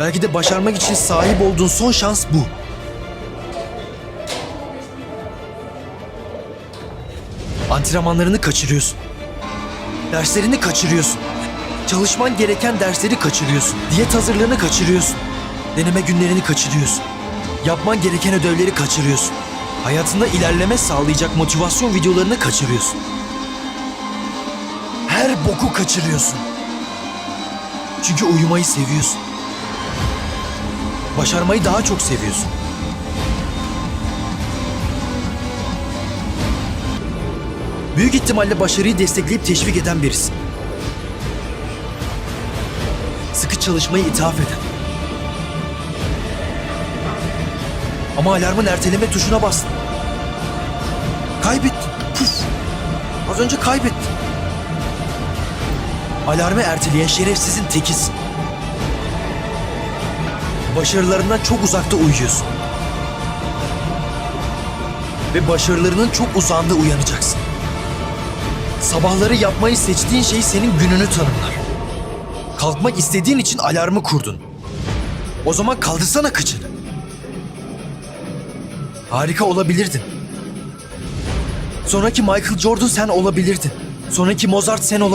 Belki de başarmak için sahip olduğun son şans bu. Antrenmanlarını kaçırıyorsun. Derslerini kaçırıyorsun. Çalışman gereken dersleri kaçırıyorsun. Diyet hazırlığını kaçırıyorsun. Deneme günlerini kaçırıyorsun. Yapman gereken ödevleri kaçırıyorsun. Hayatında ilerleme sağlayacak motivasyon videolarını kaçırıyorsun. Her boku kaçırıyorsun. Çünkü uyumayı seviyorsun. Başarmayı daha çok seviyorsun. Büyük ihtimalle başarıyı destekleyip teşvik eden birisin. Sıkı çalışmayı ithaf eden. Ama alarmın erteleme tuşuna bastın. Kaybettin. Puf. Az önce kaybettin. Alarmı erteleyen şerefsizin tekisin. Başarılarından çok uzakta uyuyorsun. Ve başarılarının çok uzağında uyanacaksın. Sabahları yapmayı seçtiğin şey senin gününü tanımlar. Kalkmak istediğin için alarmı kurdun. O zaman kaldırsana kıçını. Harika olabilirdin. Sonraki Michael Jordan sen olabilirdin. Sonraki Mozart sen olabilirdin.